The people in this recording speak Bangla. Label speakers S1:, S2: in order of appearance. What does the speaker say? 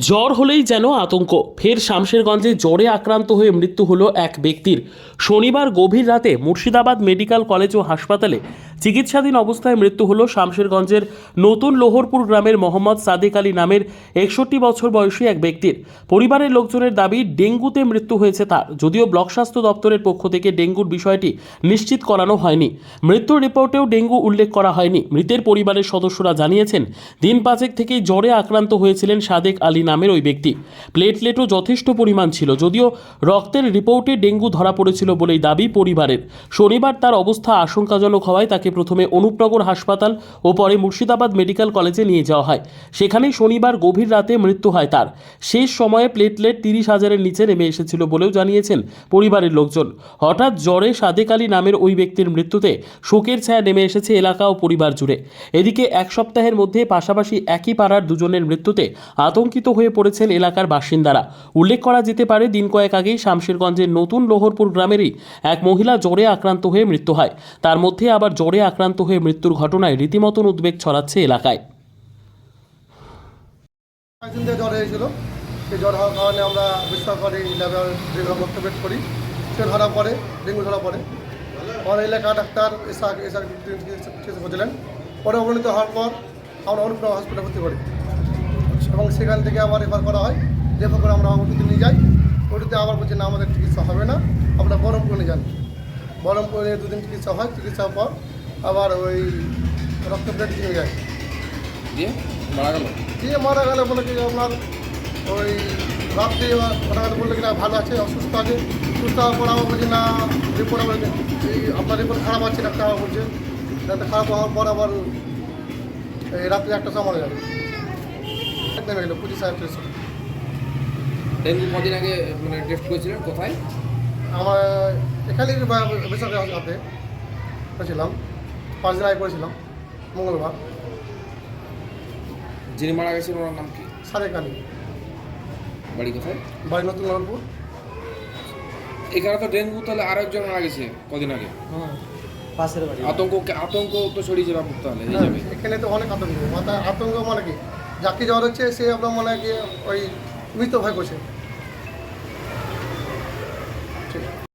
S1: জ্বর হলেই যেন আতঙ্ক। ফের শামশেরগঞ্জে জ্বরে আক্রান্ত হয়ে মৃত্যু হলো এক ব্যক্তির। শনিবার গভীর রাতে মুর্শিদাবাদ মেডিকেল কলেজ ও হাসপাতালে চিকিৎসাধীন অবস্থায় মৃত্যু হল শামশেরগঞ্জের নতুন লোহরপুর গ্রামের মোহাম্মদ সাদেক আলী নামের একষট্টি বছর বয়সী এক ব্যক্তির। পরিবারের লোকজনের দাবি, ডেঙ্গুতে মৃত্যু হয়েছে তার। যদিও ব্লক স্বাস্থ্য দপ্তরের পক্ষ থেকে ডেঙ্গুর বিষয়টি নিশ্চিত করানো হয়নি। মৃত্যুর রিপোর্টেও ডেঙ্গু উল্লেখ করা হয়নি। মৃতের পরিবারের সদস্যরা জানিয়েছেন, দিন পাঁচেক থেকেই জ্বরে আক্রান্ত হয়েছিলেন সাদেক আলী নামের ওই ব্যক্তি। প্লেটলেটও যথেষ্ট পরিমাণ ছিল, যদিও রক্তের রিপোর্টে ডেঙ্গু ধরা পড়েছিল বলেই দাবি পরিবারের। শনিবার তার অবস্থা আশঙ্কাজনক হওয়ায় তাকে প্রথমে অনুপনগর হাসপাতাল ও পরে মুর্শিদাবাদ মেডিকেল কলেজে নিয়ে যাওয়া হয়। সেখানেই শনিবার গভীর রাতে মৃত্যু হয় তার। শেষ সময়ে প্লেটলেট তিরিশ হাজারের নিচে নেমে এসেছিল বলেও জানিয়েছেন পরিবারের লোকজন। হঠাৎ জ্বরে সাদেক আলী নামের ওই ব্যক্তির মৃত্যুতে শোকের ছায়া নেমে এসেছে এলাকা ও পরিবার জুড়ে। এদিকে এক সপ্তাহের মধ্যে পাশাপাশি একই পাড়ার দুজনের মৃত্যুতে আতঙ্কিত হয়ে পড়েছেন এলাকার বাসিন্দারা। উল্লেখ করা যেতে পারে, দিন কয়েক আগেই শামশেরগঞ্জের নতুন লোহরপুর গ্রামেরই এক মহিলা জ্বরে আক্রান্ত হয়ে মৃত্যু হয়। তার মধ্যে আবার জ্বরে আক্রান্ত হয়ে মৃত্যুর ঘটনায় রীতিমতন উদ্বেগ ছড়াচ্ছে এলাকায়।
S2: জ্বর হয়েছিল সেই জ্বর হওয়ার কারণে আমরা বেসরকারি ল্যাবে যেগুলো করি। সে ধরা পড়ে, ডেঙ্গু ধরা পড়ে। আমার এলাকা ডাক্তার এসা এসা চিকিৎসা করছিলেন পরে অবনীত হওয়ার পর আমরা অনুপ্রম হসপিটালে ভর্তি করি। এবং সেখান থেকে আবার রেফার করা হয়। রেফার করে আমরা ওটিতে নিয়ে যাই। ওটিতে আবার বলছে, না, আমাদের চিকিৎসা হবে না। আপনারা বহরমপুরে নিয়ে যান। বহরমপুরে দুদিন চিকিৎসা হয়। চিকিৎসার পর আবার ওই রক্ত নিয়ে যায়।
S3: দিয়ে মারা গেল?
S2: দিয়ে মারা গেলে বলে কি আপনার ওই রাত্রে গেলে বললে কি না ভালো আছে অসুস্থ আছে সুস্থ হওয়ার পর আমার বলছে না রিপোর্ট আমার এই আপনার রিপোর্ট খারাপ আছে ডাক্তার আমার বলছে ডাক্তার খারাপ হওয়ার পর আবার এই রাত্রে একটা সময় মারা গেল নেমে গেলো পঁচিশ হাজার
S3: ডেঙ্গু কদিন আগে মানে টেস্ট করেছিলেন কোথায়?
S2: আমার এখানেই বা- বেসরকারি হাসপাতালে। করেছিলাম পাঁচ দিন আগে করেছিলাম মঙ্গলবার।
S3: যিনি মারা গেছেন ওনার নাম কি?
S2: সাড়ে কালি
S3: বাড়ি কোথায়?
S2: বাড়ি নতুন লালপুর
S3: এখানে তো ডেঙ্গু তাহলে আরও একজন মারা গেছে কদিন আগে?
S4: পাশের বাড়ি।
S3: আতঙ্ক আতঙ্ক তো ছড়িয়েছে ব্যাপক তাহলে এই
S2: হ্যাঁ,
S3: যাবে
S2: এখানে তো অনেক আতঙ্ক। আতঙ্ক মানে কি? যাকে জ্বর হচ্ছে সে আপনার মানে কি ওই মৃত ভয় করছে।